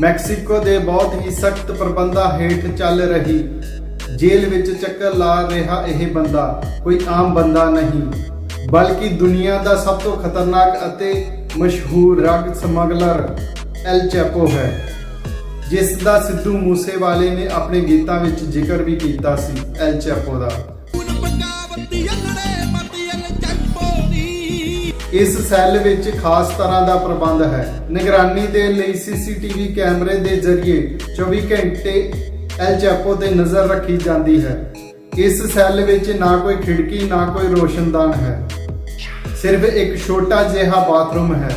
Mexico ਦੇ ਬਹੁਤ ਹੀ ਸਖਤ ਪ੍ਰਬੰਧਾਂ ਹੇਠ ਚੱਲ ਰਹੀ। ਜੇਲ੍ਹ ਵਿੱਚ ਚੱਕਰ ਲਾ ਰਿਹਾ ਇਹ ਬੰਦਾ, ਕੋਈ ਆਮ ਬੰਦਾ ਨਹੀਂ, ਬਲਕਿ ਦੁਨੀਆ ਦਾ ਸਭ ਤੋਂ ਖਤਰਨਾਕ ਅਤੇ ਮਸ਼ਹੂਰ ਡਰੱਗ ਸਮਗਲਰ ਐਲ ਚੈਪੋ ਹੈ, ਜਿਸ ਦਾ ਸਿੱਧੂ ਮੂਸੇਵਾਲੇ ਨੇ ਆਪਣੇ ਗੀਤਾਂ ਵਿੱਚ ਜ਼ਿਕਰ ਵੀ ਕੀਤਾ ਸੀ, ਐਲ ਚੈਪੋ ਦਾ। ਇਸ ਸੈੱਲ ਵਿੱਚ ਖਾਸ ਤਰ੍ਹਾਂ ਦਾ ਪ੍ਰਬੰਧ ਹੈ। ਨਿਗਰਾਨੀ ਦੇ ਲਈ ਸੀਸੀਟੀਵੀ ਕੈਮਰੇ ਦੇ ਜ਼ਰੀਏ 24 ਘੰਟੇ ਐਲ ਚੈਪੋ ਤੇ ਨਜ਼ਰ ਰੱਖੀ ਜਾਂਦੀ ਹੈ। ਇਸ ਸੈੱਲ ਵਿੱਚ ਨਾ ਕੋਈ ਖਿੜਕੀ, ਨਾ ਕੋਈ ਰੋਸ਼ਨਦਾਨ ਹੈ। ਸਿਰਫ ਇੱਕ ਛੋਟਾ ਜਿਹਾ ਬਾਥਰੂਮ ਹੈ।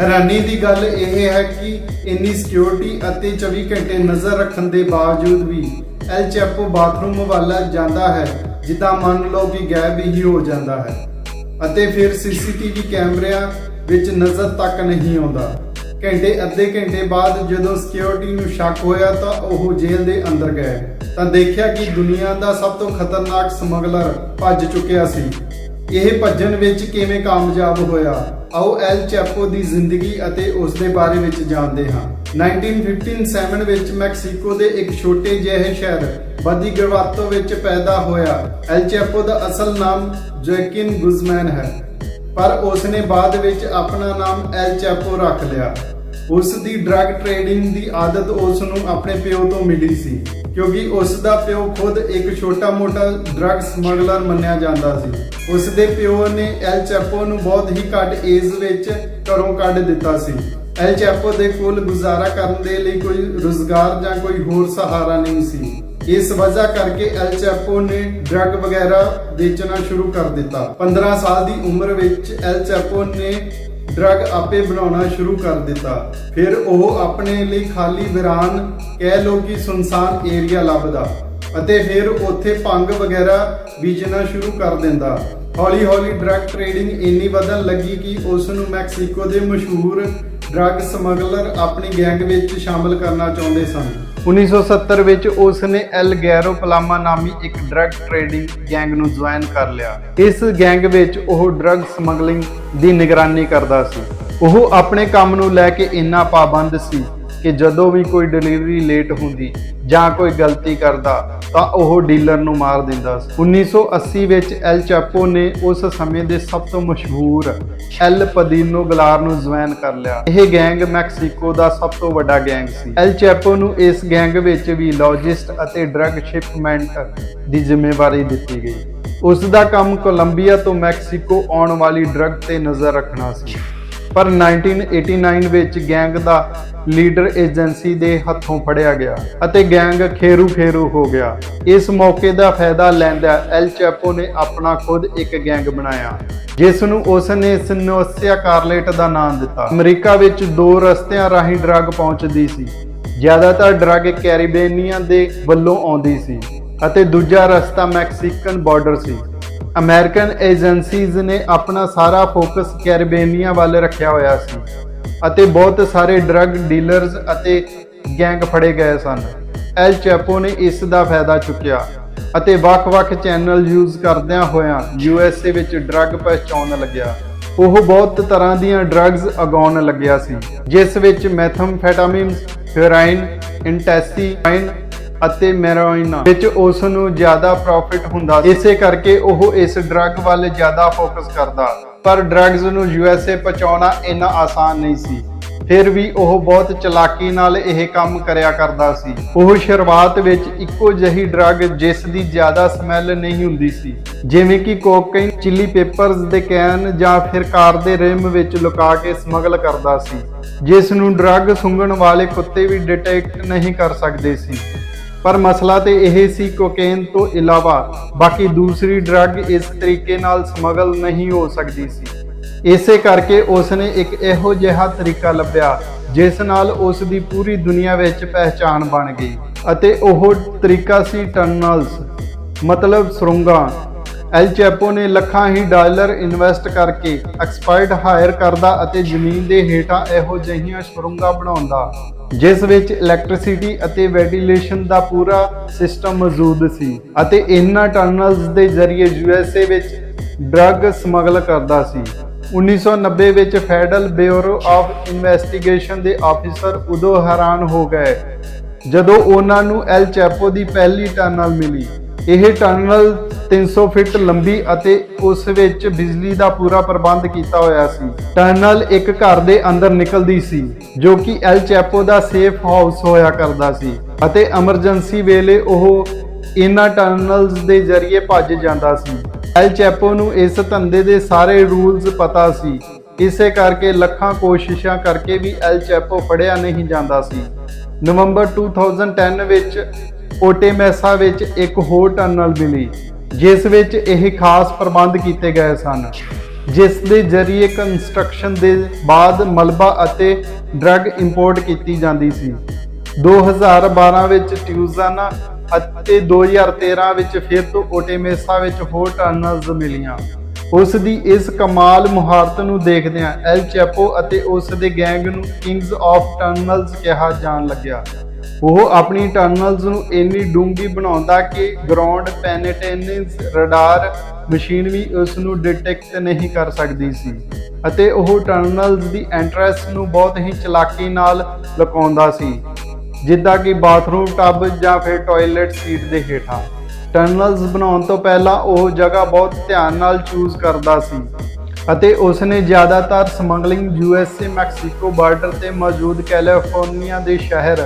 ਹੈਰਾਨੀ ਦੀ ਗੱਲ ਇਹ ਹੈ ਕਿ ਇੰਨੀ ਸਿਕਿਉਰਿਟੀ ਅਤੇ 24 ਘੰਟੇ ਨਜ਼ਰ ਰੱਖਣ ਦੇ ਬਾਵਜੂਦ ਵੀ ਐਲ ਚੈਪੋ ਬਾਥਰੂਮ ਵੱਲ ਜਾਂਦਾ ਹੈ, ਜਿੱਦਾਂ ਮੰਨ ਲਓ ਕਿ ਗਾਇਬ ਹੀ ਹੋ ਜਾਂਦਾ ਹੈ। ਅਤੇ ਫਿਰ ਸੀਸੀਟੀਵੀ ਕੈਮਰਿਆਂ ਵਿੱਚ ਨਜ਼ਰ ਤੱਕ ਨਹੀਂ ਆਉਂਦਾ। ਘੰਟੇ, ਅੱਧੇ ਘੰਟੇ ਬਾਅਦ ਜਦੋਂ ਸਿਕਿਉਰਿਟੀ ਨੂੰ ਸ਼ੱਕ ਹੋਇਆ ਤਾਂ ਉਹ ਜੇਲ੍ਹ ਦੇ ਅੰਦਰ ਗਏ। ਤਾਂ ਦੇਖਿਆ ਕਿ ਦੁਨੀਆ ਦਾ ਸਭ ਤੋਂ ਖਤਰਨਾਕ ਸਮਗਲਰ ਭੱਜ ਚੁੱਕਿਆ ਸੀ। ਇਹ ਭੱਜਣ ਵਿੱਚ ਕਿਵੇਂ ਕਾਮਯਾਬ ਹੋਇਆ? ਆਓ ਐਲ ਚੈਪੋ ਦੀ ਜ਼ਿੰਦਗੀ ਅਤੇ ਉਸ ਦੇ ਬਾਰੇ ਵਿੱਚ ਜਾਣਦੇ ਹਾਂ। 1957 ਵਿੱਚ ਮੈਕਸੀਕੋ ਦੇ ਇੱਕ ਛੋਟੇ ਜਿਹੇ ਸ਼ਹਿਰ ਬਦੀਗਵਾਤੋ ਵਿੱਚ ਪੈਦਾ ਹੋਇਆ। ਐਲ ਚੈਪੋ ਦਾ ਅਸਲ ਨਾਮ ਜੋਇਕਿਨ ਗੁਜ਼ਮੈਨ ਹੈ। ਪਰ ਉਸ ਬਾਅਦ ਵਿੱਚ ਆਪਣਾ ਨਾਮ ਐਲ ਚੈਪੋ ਰੱਖ ਲਿਆ। ਉਸ ਦੀ ਡਰੱਗ ਟ੍ਰੇਡਿੰਗ ਦੀ ਆਦਤ ਉਸ ਨੂੰ ਆਪਣੇ ਪਿਓ ਤੋਂ ਮਿਲੀ ਸੀ, ਕਿਉਂਕਿ ਉਸ ਦਾ ਪਿਓ ਖੁਦ ਇੱਕ ਛੋਟਾ-ਮੋਟਾ ਡਰੱਗ ਸਮਗਲਰ ਮੰਨਿਆ ਜਾਂਦਾ ਸੀ। ਉਸ ਦੇ ਪਿਓ ਨੇ ਐਲ ਚੈਪੋ ਨੂੰ ਬਹੁਤ ਹੀ ਘੱਟ ਏਜ ਵਿੱਚ ਘਰੋਂ ਕੱਢ ਦਿੱਤਾ ਸੀ। ਐਲ ਚੈਪੋ ਦੇ ਕੋਲ ਗੁਜ਼ਾਰਾ ਕਰਨ ਦੇ ਲਈ ਕੋਈ ਰੁਜ਼ਗਾਰ ਜਾਂ ਕੋਈ ਹੋਰ ਸਹਾਰਾ ਨਹੀਂ ਸੀ। ਇਸ ਵਜ੍ਹਾ ਕਰਕੇ ਐਲ ਚੈਪੋ ਨੇ ਡਰੱਗ ਵਗੈਰਾ ਵੇਚਣਾ ਸ਼ੁਰੂ ਕਰ ਦਿੱਤਾ। 15 ਸਾਲ ਦੀ ਉਮਰ ਵਿੱਚ ਐਲ ਚੈਪੋ ਨੇ ਡਰੱਗ ਆਪੇ ਬਣਾਉਣਾ ਸ਼ੁਰੂ ਕਰ ਦਿੱਤਾ। ਫਿਰ ਉਹ ਆਪਣੇ ਲਈ ਖਾਲੀ ਵਿਰਾਨ ਕਹਿ ਲੋ ਕਿ ਸੁਨਸਾਨ ਏਰੀਆ ਲੱਭਦਾ ਅਤੇ ਫਿਰ ਉੱਥੇ ਭੰਗ ਵਗੈਰਾ ਬੀਜਣਾ ਸ਼ੁਰੂ ਕਰ ਦਿੰਦਾ। ਹੌਲੀ ਹੌਲੀ ਡਰੱਗ ਟ੍ਰੇਡਿੰਗ ਇੰਨੀ ਵਧਣ ਲੱਗੀ ਕਿ ਉਸ ਨੂੰ ਮੈਕਸੀਕੋ ਦੇ ਮਸ਼ਹੂਰ ਡਰੱਗ ਸਮਗਲਰ ਆਪਣੀ ਗੈਂਗ ਵਿੱਚ ਸ਼ਾਮਲ ਕਰਨਾ ਚਾਹੁੰਦੇ ਸਨ। 1970 ਵਿੱਚ ਉਸ ਨੇ ਐਲ ਗੈਰੋ ਪਲਾਮਾ ਨਾਮੀ ਇੱਕ ਡਰੱਗ ਟ੍ਰੇਡਿੰਗ ਗੈਂਗ ਨੂੰ ਜੁਆਇਨ ਕਰ ਲਿਆ। ਇਸ ਗੈਂਗ ਵਿੱਚ ਉਹ ਡਰੱਗ ਸਮਗਲਿੰਗ ਦੀ ਨਿਗਰਾਨੀ ਕਰਦਾ ਸੀ। ਉਹ ਆਪਣੇ ਕੰਮ ਨੂੰ ਲੈ ਕੇ ਇੰਨਾ ਪਾਬੰਦ ਸੀ। ਕਿ ਜਦੋਂ ਵੀ ਕੋਈ ਡਿਲੀਵਰੀ ਲੇਟ ਹੁੰਦੀ ਜਾਂ ਕੋਈ ਗਲਤੀ ਕਰਦਾ ਤਾਂ ਉਹ ਡੀਲਰ ਨੂੰ ਮਾਰ ਦਿੰਦਾ ਸੀ। 1980 ਵਿੱਚ ਐਲ ਚਾਪੋ ਨੇ ਉਸ ਸਮੇਂ ਦੇ ਸਭ ਤੋਂ ਮਸ਼ਹੂਰ ਐਲ ਪਦੀਨੋ ਗਲਾਰ ਨੂੰ ਜੁਆਇਨ ਕਰ ਲਿਆ। ਇਹ ਗੈਂਗ ਮੈਕਸੀਕੋ ਦਾ ਸਭ ਤੋਂ ਵੱਡਾ ਗੈਂਗ ਸੀ। ਐਲ ਚਾਪੋ ਨੂੰ ਇਸ ਗੈਂਗ ਵਿੱਚ ਵੀ ਲੌਜਿਸਟ ਅਤੇ ਡਰੱਗ ਸ਼ਿਪਮੈਂਟ ਦੀ ਜ਼ਿੰਮੇਵਾਰੀ ਦਿੱਤੀ ਗਈ। ਉਸ ਦਾ ਕੰਮ ਕੋਲੰਬੀਆ ਤੋਂ ਮੈਕਸੀਕੋ ਆਉਣ ਵਾਲੀ ਡਰੱਗ ਤੇ ਨਜ਼ਰ ਰੱਖਣਾ ਸੀ। ਪਰ 1989 ਵਿੱਚ ਗੈਂਗ ਦਾ ਲੀਡਰ ਏਜੰਸੀ ਦੇ ਹੱਥੋਂ ਫੜਿਆ ਗਿਆ ਅਤੇ ਗੈਂਗ ਖੇਰੂ ਖੇਰੂ ਹੋ ਗਿਆ। ਇਸ ਮੌਕੇ ਦਾ ਫਾਇਦਾ ਲੈਂਦਾ ਐਲ ਚੈਪੋ ਨੇ ਆਪਣਾ ਖੁਦ ਇੱਕ ਗੈਂਗ ਬਣਾਇਆ, ਜਿਸ ਨੂੰ ਉਸ ਨੇ ਸਿਨੋਸੀਆ ਕਾਰਲੇਟ ਦਾ ਨਾਮ ਦਿੱਤਾ। ਅਮਰੀਕਾ ਵਿੱਚ ਦੋ ਰਸਤਿਆਂ ਰਾਹੀਂ ਡਰੱਗ ਪਹੁੰਚਦੀ ਸੀ। ਜ਼ਿਆਦਾਤਰ ਡਰੱਗ ਕੈਰੀਬੀਨੀਆਂ ਦੇ ਵੱਲੋਂ ਆਉਂਦੀ ਸੀ ਅਤੇ ਦੂਜਾ ਰਸਤਾ ਮੈਕਸੀਕਨ ਬਾਰਡਰ ਸੀ। ਅਮਰੀਕਨ ਏਜੰਸੀਜ਼ ਨੇ ਆਪਣਾ ਸਾਰਾ ਫੋਕਸ ਕੈਰਬੇਨੀਆ ਵੱਲ ਰੱਖਿਆ ਹੋਇਆ ਸੀ ਅਤੇ ਬਹੁਤ ਸਾਰੇ ਡਰੱਗ ਡੀਲਰਸ ਅਤੇ ਗੈਂਗ ਫੜੇ ਗਏ ਸਨ। ਐਲ ਚੈਪੋ ਨੇ ਇਸ ਦਾ ਫਾਇਦਾ ਚੁੱਕਿਆ ਅਤੇ ਵੱਖ-ਵੱਖ ਚੈਨਲ ਯੂਜ਼ ਕਰਦਿਆਂ ਹੋਇਆਂ ਯੂਐਸਏ ਵਿੱਚ ਡਰੱਗ ਪਹੁੰਚਾਉਣ ਲੱਗਿਆ। ਉਹ ਬਹੁਤ ਤਰ੍ਹਾਂ ਦੀਆਂ ਡਰੱਗਸ ਅਗਾਉਣ ਲੱਗਿਆ ਸੀ, ਜਿਸ ਵਿੱਚ ਮੈਥਮਫੈਟਾਮਿਨਸ ਹੈਰੋਇਨ ਇੰਟੈਸਟਾਈਨ ਅਤੇ ਮੈਰੋਇਨ, ਵਿੱਚ ਉਸ ਨੂੰ ਜ਼ਿਆਦਾ ਪ੍ਰੋਫਿਟ ਹੁੰਦਾ ਇਸੇ ਕਰਕੇ ਉਹ ਇਸ ਡਰੱਗ ਵੱਲ ਜ਼ਿਆਦਾ ਫੋਕਸ ਕਰਦਾ। ਪਰ ਡਰੱਗਸ ਨੂੰ ਯੂਐਸਏ ਪਹੁੰਚਾਉਣਾ ਇੰਨਾ ਆਸਾਨ ਨਹੀਂ ਸੀ। ਫਿਰ ਵੀ ਉਹ ਬਹੁਤ ਚਲਾਕੀ ਨਾਲ ਇਹ ਕੰਮ ਕਰਿਆ ਕਰਦਾ ਸੀ। ਉਹ ਸ਼ੁਰੂਆਤ ਵਿੱਚ ਇੱਕੋ ਜਿਹੀ ਡਰੱਗ ਜਿਸ ਦੀ ਜ਼ਿਆਦਾ ਸਮੈਲ ਨਹੀਂ ਹੁੰਦੀ ਸੀ। ਜਿਵੇਂ ਕਿ ਕੋਕੇਨ ਚਿੱਲੀ ਪੇਪਰਸ ਦੇ ਕੈਨ ਜਾਂ ਫਿਰ ਕਾਰ ਦੇ ਰਿਮ ਵਿੱਚ ਲੁਕਾ ਕੇ ਸਮਗਲ ਕਰਦਾ ਸੀ। ਜਿਸ ਨੂੰ ਡਰੱਗ ਸੁੰਘਣ ਵਾਲੇ ਕੁੱਤੇ ਵੀ ਡਿਟੈਕਟ ਨਹੀਂ ਕਰ ਸਕਦੇ ਸੀ। ਪਰ ਮਸਲਾ ਤੇ ਇਹ ਸੀ ਕੋਕੇਨ ਤੋਂ ਇਲਾਵਾ, ਬਾਕੀ ਦੂਸਰੀ ਡਰੱਗ ਇਸ ਤਰੀਕੇ ਨਾਲ ਸਮਗਲ ਨਹੀਂ ਹੋ ਸਕਦੀ ਸੀ। ਇਸੇ ਕਰਕੇ ਉਸ ਨੇ ਇੱਕ ਇਹੋ ਜਿਹਾ ਤਰੀਕਾ ਲੱਭਿਆ, ਜਿਸ ਨਾਲ ਉਸ ਦੀ ਪੂਰੀ ਦੁਨੀਆ ਵਿੱਚ ਪਹਿਚਾਣ ਬਣ ਗਈ ਅਤੇ ਉਹ ਤਰੀਕਾ ਸੀ ਟਨਲਸ, ਮਤਲਬ ਸੁਰੰਗਾਂ। ਐਲ ਚੈਪੋ ਨੇ ਲੱਖਾਂ ਹੀ ਡਾਲਰ ਇਨਵੈਸਟ ਕਰਕੇ ਐਕਸਪਰਟ ਹਾਇਰ ਕਰਦਾ ਅਤੇ ਜ਼ਮੀਨ ਦੇ ਹੇਠਾਂ ਇਹੋ ਜਿਹੀਆਂ ਸੁਰੰਗਾਂ ਬਣਾਉਂਦਾ ਜਿਸ ਵਿੱਚ ਇਲੈਕਟ੍ਰਿਸਿਟੀ ਅਤੇ ਵੈਂਟੀਲੇਸ਼ਨ ਦਾ ਪੂਰਾ ਸਿਸਟਮ ਮੌਜੂਦ ਸੀ ਅਤੇ ਇਹਨਾਂ ਟਨਲਸ ਦੇ ਜ਼ਰੀਏ ਯੂਐਸਏ ਵਿੱਚ ਡਰੱਗ ਸਮਗਲ ਕਰਦਾ ਸੀ। 1990 ਵਿੱਚ ਫੈਡਰਲ ਬਿਊਰੋ ਆਫ ਇਨਵੈਸਟੀਗੇਸ਼ਨ ਦੇ ਆਫੀਸਰ ਉਦੋਂ ਹੈਰਾਨ ਹੋ ਗਏ, ਜਦੋਂ ਉਹਨਾਂ ਨੂੰ ਐਲ ਚੈਪੋ ਦੀ ਪਹਿਲੀ ਟਨਲ ਮਿਲੀ। ਇਹ ਟਨਲ 300 ਫੁੱਟ ਲੰਬੀ ਅਤੇ ਉਸ ਵਿੱਚ ਬਿਜਲੀ ਦਾ ਪੂਰਾ ਪ੍ਰਬੰਧ ਕੀਤਾ ਹੋਇਆ ਸੀ। ਟਨਲ ਇੱਕ ਘਰ ਦੇ ਅੰਦਰ ਨਿਕਲਦੀ ਸੀ, ਜੋ ਕਿ ਐਲ ਚੈਪੋ ਦਾ ਸੇਫ ਹਾਊਸ ਹੋਇਆ ਕਰਦਾ ਸੀ ਅਤੇ ਐਮਰਜੈਂਸੀ ਵੇਲੇ ਉਹ ਇਹਨਾਂ ਟਨਲਸ ਦੇ ਜ਼ਰੀਏ ਭੱਜ ਜਾਂਦਾ ਸੀ। ਐਲ ਚੈਪੋ ਨੂੰ ਇਸ ਧੰਦੇ ਦੇ ਸਾਰੇ ਰੂਲਸ ਪਤਾ ਸੀ। ਇਸੇ ਕਰਕੇ ਲੱਖਾਂ ਕੋਸ਼ਿਸ਼ਾਂ ਕਰਕੇ ਵੀ ਐਲ ਚੈਪੋ ਫੜਿਆ ਨਹੀਂ ਜਾਂਦਾ ਸੀ। ਨਵੰਬਰ 2010 ਵਿੱਚ ਓਟੇਮੈਸਾ ਵਿੱਚ ਇੱਕ ਹੋਰ ਟਨਲ ਮਿਲੀ, ਜਿਸ ਵਿੱਚ ਇਹ ਖਾਸ ਪ੍ਰਬੰਧ ਕੀਤੇ ਗਏ ਸਨ, ਜਿਸ ਦੇ ਜ਼ਰੀਏ ਕੰਸਟਰਕਸ਼ਨ ਦੇ ਬਾਅਦ ਮਲਬਾ ਅਤੇ ਡਰੱਗ ਇੰਪੋਰਟ ਕੀਤੀ ਜਾਂਦੀ ਸੀ। 2012 ਵਿੱਚ ਟਿਊਜ਼ਾਨਾ ਅਤੇ 2013 ਵਿੱਚ ਫਿਰ ਤੋਂ ਓਟੇਮੇਸਾ ਵਿੱਚ ਹੋਰ ਟਨਲਸ ਮਿਲੀਆਂ। ਉਸ ਦੀ ਇਸ ਕਮਾਲ ਮੁਹਾਰਤ ਨੂੰ ਦੇਖਦਿਆਂ ਐਲ ਚੈਪੋ ਅਤੇ ਉਸ ਦੇ ਗੈਂਗ ਨੂੰ ਕਿੰਗਸ ਆਫ ਟਨਲਸ ਕਿਹਾ ਜਾਣ ਲੱਗਿਆ। ਉਹ ਆਪਣੀ ਟਨਲਸ ਨੂੰ ਇੰਨੀ ਡੂੰਘੀ ਬਣਾਉਂਦਾ ਕਿ ਗਰਾਊਂਡ ਪੈਨੇਟੇਨੈਂਸ ਰਡਾਰ ਮਸ਼ੀਨ ਵੀ ਉਸ ਨੂੰ ਡਿਟੈਕਟ ਨਹੀਂ ਕਰ ਸਕਦੀ ਸੀ। ਅਤੇ ਉਹ ਟਨਲਸ ਦੀ ਐਂਟਰੈਂਸ ਨੂੰ ਬਹੁਤ ਹੀ ਚਲਾਕੀ ਨਾਲ ਲੁਕਾਉਂਦਾ ਸੀ, ਜਿੱਦਾਂ ਕਿ ਬਾਥਰੂਮ ਟੱਬ ਜਾਂ ਫਿਰ ਟਾਇਲਟ ਸੀਟ ਦੇ ਹੇਠਾਂ। ਟਨਲਸ ਬਣਾਉਣ ਤੋਂ ਪਹਿਲਾਂ ਉਹ ਜਗ੍ਹਾ ਬਹੁਤ ਧਿਆਨ ਨਾਲ ਚੂਜ਼ ਕਰਦਾ ਸੀ। ਅਤੇ ਉਸਨੇ ਜ਼ਿਆਦਾਤਰ ਸਮਗਲਿੰਗ ਯੂਐਸਏ ਮੈਕਸੀਕੋ ਬਾਰਡਰ ਤੇ ਮੌਜੂਦ ਕੈਲੀਫੋਰਨੀਆ ਦੇ ਸ਼ਹਿਰ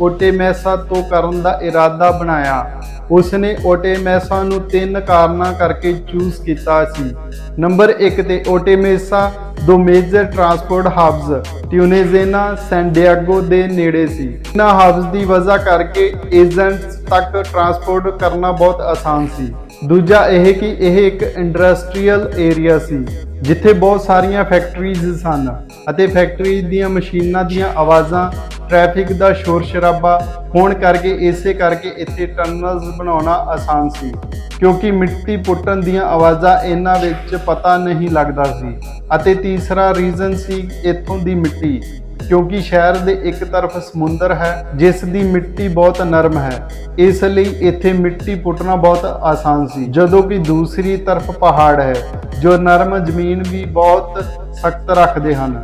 ਓਟੇਮੈਸਾ ਤੋਂ ਕਰਨ ਦਾ ਇਰਾਦਾ ਬਣਾਇਆ। ਉਸਨੇ ਓਟੇਮੈਸਾ ਨੂੰ ਤਿੰਨ ਕਾਰਨਾਂ ਕਰਕੇ ਚੂਜ਼ ਕੀਤਾ ਸੀ। ਨੰਬਰ 1 ਤੇ ਓਟੇਮੈਸਾ ਦੋ ਮੇਜਰ ਟਰਾਂਸਪੋਰਟ ਹਬਸ ਟਿਊਨੇਜ਼ੇਨਾ ਸੈਂਡੀਆਗੋ ਦੇ ਨੇੜੇ ਸੀ। ਇਹਨਾਂ ਹਬਸ ਦੀ ਵਜ੍ਹਾ ਕਰਕੇ ਏਜੰਟਸ ਤੱਕ ਟਰਾਂਸਪੋਰਟ ਕਰਨਾ ਬਹੁਤ ਆਸਾਨ ਸੀ। ਦੂਜਾ ਇਹ ਕਿ ਇਹ ਇੱਕ ਇੰਡਸਟਰੀਅਲ ਏਰੀਆ ਸੀ, ਜਿੱਥੇ ਬਹੁਤ ਸਾਰੀਆਂ ਫੈਕਟਰੀਜ਼ ਸਨ ਅਤੇ ਫੈਕਟਰੀਜ਼ ਦੀਆਂ ਮਸ਼ੀਨਾਂ ਦੀਆਂ ਆਵਾਜ਼ਾਂ ਟ੍ਰੈਫਿਕ ਦਾ ਸ਼ੋਰ ਸ਼ਰਾਬਾ ਹੋਣ ਕਰਕੇ ਇਸੇ ਕਰਕੇ ਇੱਥੇ ਟਨਲਸ ਬਣਾਉਣਾ ਆਸਾਨ ਸੀ, ਕਿਉਂਕਿ ਮਿੱਟੀ ਪੁੱਟਣ ਦੀਆਂ ਆਵਾਜ਼ਾਂ ਇਹਨਾਂ ਵਿੱਚ ਪਤਾ ਨਹੀਂ ਲੱਗਦਾ ਸੀ। ਅਤੇ ਤੀਸਰਾ ਰੀਜ਼ਨ ਸੀ ਇੱਥੋਂ ਦੀ ਮਿੱਟੀ। ਕਿਉਂਕਿ ਸ਼ਹਿਰ ਦੇ ਇੱਕ ਤਰਫ ਸਮੁੰਦਰ ਹੈ, ਜਿਸ ਦੀ ਮਿੱਟੀ ਬਹੁਤ ਨਰਮ ਹੈ। ਇਸ ਲਈ ਇੱਥੇ ਮਿੱਟੀ ਪੁੱਟਣਾ ਬਹੁਤ ਆਸਾਨ ਸੀ, ਜਦੋਂ ਕਿ ਦੂਸਰੀ ਤਰਫ ਪਹਾੜ ਹੈ, ਜੋ ਨਰਮ ਜ਼ਮੀਨ ਵੀ ਬਹੁਤ ਸਖਤ ਰੱਖਦੇ ਹਨ।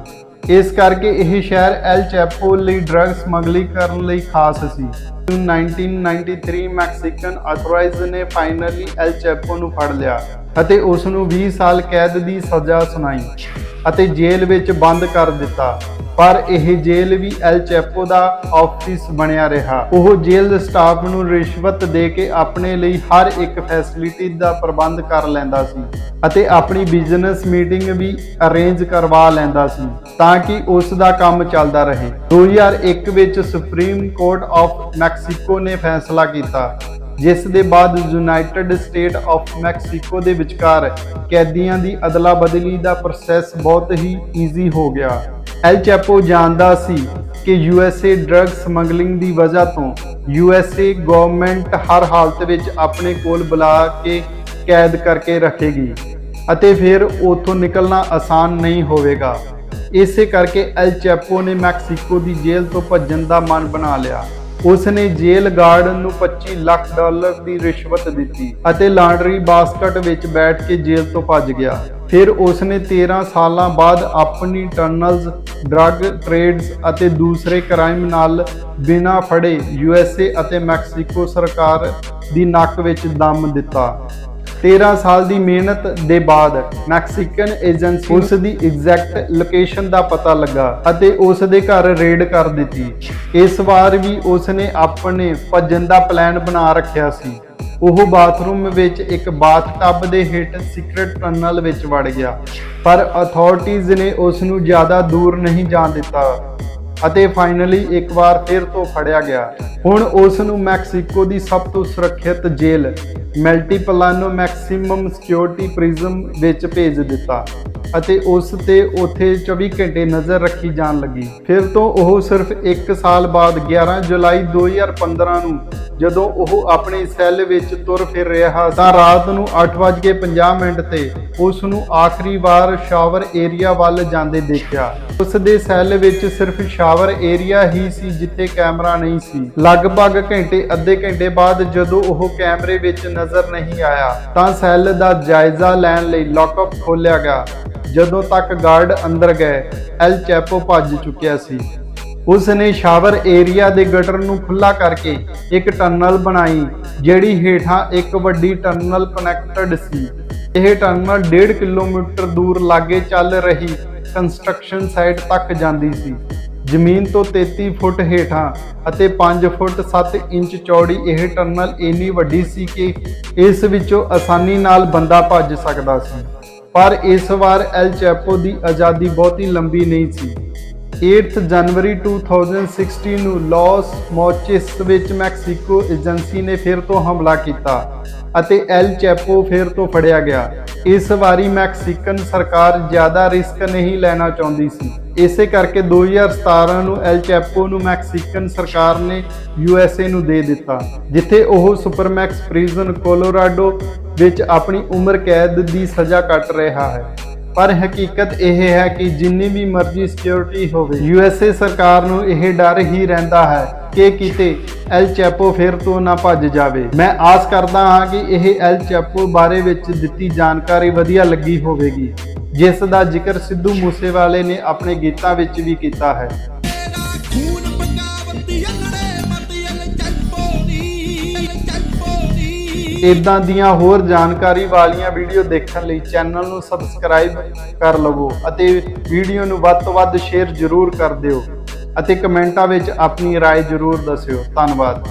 ਇਸ ਕਰਕੇ ਇਹ ਸ਼ਹਿਰ ਐਲ ਚੈਪੋ ਲਈ ਡਰੱਗ ਸਮਗਲਿੰਗ ਕਰਨ ਲਈ ਖਾਸ ਸੀ। 1993 ਮੈਕਸੀਕਨ ਅਥੋਰਾਈਜ਼ ਨੇ ਫਾਈਨਲੀ ਐਲ ਚੈਪੋ ਨੂੰ ਫੜ ਲਿਆ ਅਤੇ ਉਸ ਨੂੰ 20 ਸਾਲ ਕੈਦ ਦੀ ਸਜ਼ਾ ਸੁਣਾਈ। ਅਤੇ ਜੇਲ੍ਹ ਵਿੱਚ ਬੰਦ ਕਰ ਦਿੱਤਾ। ਪਰ ਇਹ ਜੇਲ੍ਹ ਵੀ ਐਲ ਚੈਪੋ ਦਾ ਆਫਿਸ ਬਣਿਆ ਰਿਹਾ। ਉਹ ਜੇਲ੍ਹ ਸਟਾਫ ਨੂੰ ਰਿਸ਼ਵਤ ਦੇ ਕੇ ਆਪਣੇ ਲਈ ਹਰ ਇੱਕ ਫੈਸਿਲਿਟੀ ਦਾ ਪ੍ਰਬੰਧ ਕਰ ਲੈਂਦਾ ਸੀ ਅਤੇ ਆਪਣੀ ਬਿਜ਼ਨਸ ਮੀਟਿੰਗ ਵੀ ਅਰੇਂਜ ਕਰਵਾ ਲੈਂਦਾ ਸੀ ਤਾਂ ਕਿ ਉਸ ਦਾ ਕੰਮ ਚੱਲਦਾ ਰਹੇ। 2001 ਵਿੱਚ ਸੁਪਰੀਮ ਕੋਰਟ ਆਫ ਮੈਕਸੀਕੋ ਨੇ ਫੈਸਲਾ ਕੀਤਾ। ਜਿਸ ਦੇ ਬਾਅਦ ਯੂਨਾਈਟਿਡ ਸਟੇਟ ਆਫ ਮੈਕਸੀਕੋ ਦੇ ਵਿਚਕਾਰ ਕੈਦੀਆਂ ਦੀ ਅਦਲਾ ਬਦਲੀ ਦਾ ਪ੍ਰੋਸੈਸ ਬਹੁਤ ਹੀ ਈਜ਼ੀ ਹੋ ਗਿਆ। ਐਲ ਚੈਪੋ ਜਾਣਦਾ ਸੀ ਕਿ ਯੂਐਸਏ ਡਰੱਗ ਸਮਗਲਿੰਗ ਦੀ ਵਜ੍ਹਾ ਤੋਂ ਯੂਐਸਏ ਗਵਰਨਮੈਂਟ ਹਰ ਹਾਲਤ ਵਿੱਚ ਆਪਣੇ ਕੋਲ ਬੁਲਾ ਕੇ ਕੈਦ ਕਰਕੇ ਰੱਖੇਗੀ ਅਤੇ ਫਿਰ ਉਥੋਂ ਨਿਕਲਣਾ ਆਸਾਨ ਨਹੀਂ ਹੋਵੇਗਾ। ਇਸੇ ਕਰਕੇ ਐਲ ਚੈਪੋ ਨੇ ਮੈਕਸੀਕੋ ਦੀ ਜੇਲ੍ਹ ਤੋਂ ਭੱਜਣ ਦਾ ਮਨ ਬਣਾ ਲਿਆ। ਉਸ ਨੇ ਜੇਲ੍ਹ ਗਾਰਡ ਨੂੰ 25 ਲੱਖ ਡਾਲਰ ਦੀ ਰਿਸ਼ਵਤ ਦਿੱਤੀ ਅਤੇ ਲਾਂਡਰੀ ਬਾਸਕਟ ਵਿੱਚ ਬੈਠ ਕੇ ਜੇਲ੍ਹ ਤੋਂ ਭੱਜ ਗਿਆ। ਫਿਰ ਉਸ ਨੇ 13 ਸਾਲਾਂ ਬਾਅਦ ਆਪਣੀ ਟਨਲਸ ਡਰੱਗ ਟ੍ਰੇਡਸ ਅਤੇ ਦੂਸਰੇ ਕ੍ਰਾਈਮ ਨਾਲ ਬਿਨਾਂ ਫੜੇ ਯੂਐਸਏ ਅਤੇ ਮੈਕਸੀਕੋ ਸਰਕਾਰ ਦੀ ਨੱਕ ਵਿੱਚ ਦਮ ਦਿੱਤਾ। 13 ਸਾਲ ਦੀ ਮਿਹਨਤ ਦੇ ਬਾਅਦ ਮੈਕਸੀਕਨ ਏਜੰਸੀ ਉਸ ਦੀ ਐਗਜ਼ੈਕਟ ਲੋਕੇਸ਼ਨ ਦਾ ਪਤਾ ਲੱਗਾ ਅਤੇ ਉਸ ਦੇ ਘਰ ਰੇਡ ਕਰ ਦਿੱਤੀ। ਇਸ ਵਾਰ ਵੀ ਉਸ ਨੇ ਆਪਣੇ ਭੱਜਣ ਦਾ ਪਲਾਨ ਬਣਾ ਰੱਖਿਆ ਸੀ। ਉਹ ਬਾਥਰੂਮ ਵਿੱਚ ਇੱਕ ਬਾਥਟਬ ਦੇ ਹੇਠ ਸੀਕ੍ਰੇਟ ਟਨਲ ਵਿੱਚ ਵੜ ਗਿਆ। ਪਰ ਅਥਾਰਟੀਜ਼ ਨੇ ਉਸ ਨੂੰ ਜ਼ਿਆਦਾ ਦੂਰ ਨਹੀਂ ਜਾਣ ਦਿੱਤਾ। ਅਤੇ ਫਾਈਨਲੀ ਇੱਕ ਵਾਰ ਫਿਰ ਤੋਂ ਫੜਿਆ ਗਿਆ। ਹੁਣ ਉਸ ਨੂੰ ਮੈਕਸੀਕੋ ਦੀ ਸਭ ਤੋਂ ਸੁਰੱਖਿਅਤ ਜੇਲ੍ਹ, ਮਲਟੀਪਲਾਨੋ ਮੈਕਸਿਮਮ ਸਿਕਿਉਰਿਟੀ ਪ੍ਰਿਜ਼ਮ ਵਿੱਚ ਭੇਜ ਦਿੱਤਾ ਅਤੇ ਉਸ ਤੇ ਉਥੇ 24 ਘੰਟੇ ਨਜ਼ਰ ਰੱਖੀ ਜਾਣ ਲੱਗੀ। ਫਿਰ ਤੋਂ ਉਹ ਸਿਰਫ 1 ਸਾਲ ਬਾਅਦ 11 ਜੁਲਾਈ 2015 ਨੂੰ ਜਦੋਂ ਉਹ ਆਪਣੇ ਸੈੱਲ ਵਿੱਚ ਤੁਰ ਫਿਰ ਰਿਹਾ ਤਾਂ ਰਾਤ ਨੂੰ 8:50 ਮਿੰਟ ਤੇ ਉਸ ਨੂੰ ਆਖਰੀ ਵਾਰ ਸ਼ਾਵਰ ਏਰੀਆ ਵੱਲ ਜਾਂਦੇ ਦੇਖਿਆ। ਉਸ ਦੇ ਸੈੱਲ ਵਿੱਚ ਸਿਰਫ ਸ਼ਾਵਰ ਏਰੀਆ ਹੀ ਸੀ ਜਿੱਥੇ ਕੈਮਰਾ ਨਹੀਂ ਸੀ। ਲਗਭਗ ਘੰਟੇ, ਅੱਧੇ ਘੰਟੇ ਬਾਅਦ ਜਦੋਂ ਉਹ ਕੈਮਰੇ ਵਿੱਚ ਨਜ਼ਰ ਨਹੀਂ ਆਇਆ, ਤਾਂ ਸੈੱਲ ਦਾ ਜਾਇਜ਼ਾ ਲੈਣ ਲਈ ਲੌਕਅਪ ਖੋਲ੍ਹਿਆ ਗਿਆ, ਜਦੋਂ ਤੱਕ ਗਾਰਡ ਅੰਦਰ ਗਏ ਐਲ ਚੈਪੋ ਭੱਜ ਚੁੱਕਿਆ ਸੀ। ਉਸ ਨੇ ਸ਼ਾਵਰ ਏਰੀਆ ਦੇ ਗਟਰ ਨੂੰ ਖੁੱਲਾ ਕਰਕੇ ਇੱਕ ਟਨਲ ਬਣਾਈ, ਜਿਹੜੀ ਹੇਠਾਂ ਇੱਕ ਵੱਡੀ ਟਨਲ ਕਨੈਕਟਡ ਸੀ। ਇਹ ਟਨਲ 1.5 ਕਿਲੋਮੀਟਰ ਦੂਰ ਲਾਗੇ ਚੱਲ ਰਹੀ ਕੰਸਟਰਕਸ਼ਨ ਸਾਈਟ ਤੱਕ ਜਾਂਦੀ ਸੀ। ਜ਼ਮੀਨ ਤੋਂ 33 ਫੁੱਟ ਹੇਠਾਂ ਅਤੇ 5 ਫੁੱਟ 7 ਇੰਚ ਚੌੜੀ ਇਹ ਟਨਲ ਇੰਨੀ ਵੱਡੀ ਸੀ ਕਿ ਇਸ ਵਿੱਚੋਂ ਆਸਾਨੀ ਨਾਲ ਬੰਦਾ ਭੱਜ ਸਕਦਾ ਸੀ। ਪਰ ਇਸ ਵਾਰ ਐਲ ਚੈਪੋ ਦੀ ਆਜ਼ਾਦੀ ਬਹੁਤੀ ਲੰਬੀ ਨਹੀਂ ਸੀ। 8 ਜਨਵਰੀ 2016 ਨੂੰ ਲਾਸ ਮੋਚਿਸ ਵਿੱਚ ਮੈਕਸੀਕੋ ਏਜੰਸੀ ਨੇ ਫਿਰ ਤੋਂ ਹਮਲਾ ਕੀਤਾ ਅਤੇ ਐਲ ਚੈਪੋ ਫਿਰ ਤੋਂ ਫੜਿਆ ਗਿਆ। ਇਸ ਵਾਰੀ ਮੈਕਸੀਕਨ ਸਰਕਾਰ ਜ਼ਿਆਦਾ ਰਿਸਕ ਨਹੀਂ ਲੈਣਾ ਚਾਹੁੰਦੀ ਸੀ। ਇਸੇ ਕਰਕੇ 2017 ਨੂੰ ਐਲ ਚੈਪੋ ਨੂੰ ਮੈਕਸੀਕਨ ਸਰਕਾਰ ਨੇ ਯੂਐਸਏ ਨੂੰ ਦੇ ਦਿੱਤਾ, ਜਿੱਥੇ ਉਹ ਸੁਪਰਮੈਕਸ ਪ੍ਰਿਜ਼ਨ ਕੋਲੋਰਾਡੋ ਵਿੱਚ ਆਪਣੀ ਉਮਰ ਕੈਦ ਦੀ ਸਜ਼ਾ ਕੱਟ ਰਿਹਾ ਹੈ। ਪਰ ਹਕੀਕਤ ਇਹ ਹੈ ਕਿ ਜਿੰਨੀ ਵੀ ਮਰਜ਼ੀ ਸਿਕਿਉਰਿਟੀ ਹੋਵੇ ਯੂਐਸਏ ਸਰਕਾਰ ਨੂੰ ਇਹ ਡਰ ਹੀ ਰਹਿੰਦਾ ਹੈ ਕਿ ਕਿਤੇ ਐਲ ਚੈਪੋ ਫਿਰ ਤੋਂ ਨਾ ਭੱਜ ਜਾਵੇ। ਮੈਂ ਆਸ ਕਰਦਾ ਹਾਂ ਕਿ ਇਹ ਐਲ ਚੈਪੋ ਬਾਰੇ ਵਿੱਚ ਦਿੱਤੀ ਜਾਣਕਾਰੀ ਵਧੀਆ ਲੱਗੀ ਹੋਵੇਗੀ, ਜਿਸ ਦਾ ਜ਼ਿਕਰ ਸਿੱਧੂ ਮੂਸੇਵਾਲੇ ਨੇ ਆਪਣੇ ਗੀਤਾਂ ਵਿੱਚ ਵੀ ਕੀਤਾ ਹੈ। ਇਦਾਂ ਦੀਆਂ ਹੋਰ ਜਾਣਕਾਰੀ ਵਾਲੀਆਂ ਵੀਡੀਓ ਦੇਖਣ ਲਈ ਚੈਨਲ ਨੂੰ ਸਬਸਕ੍ਰਾਈਬ ਕਰ ਲਵੋ ਅਤੇ ਵੀਡੀਓ ਨੂੰ ਵੱਧ ਤੋਂ ਵੱਧ ਸ਼ੇਅਰ ਜ਼ਰੂਰ ਕਰ ਦਿਓ ਅਤੇ ਕਮੈਂਟਾਂ ਵਿੱਚ ਆਪਣੀ رائے ਜ਼ਰੂਰ ਦੱਸਿਓ ਧੰਨਵਾਦ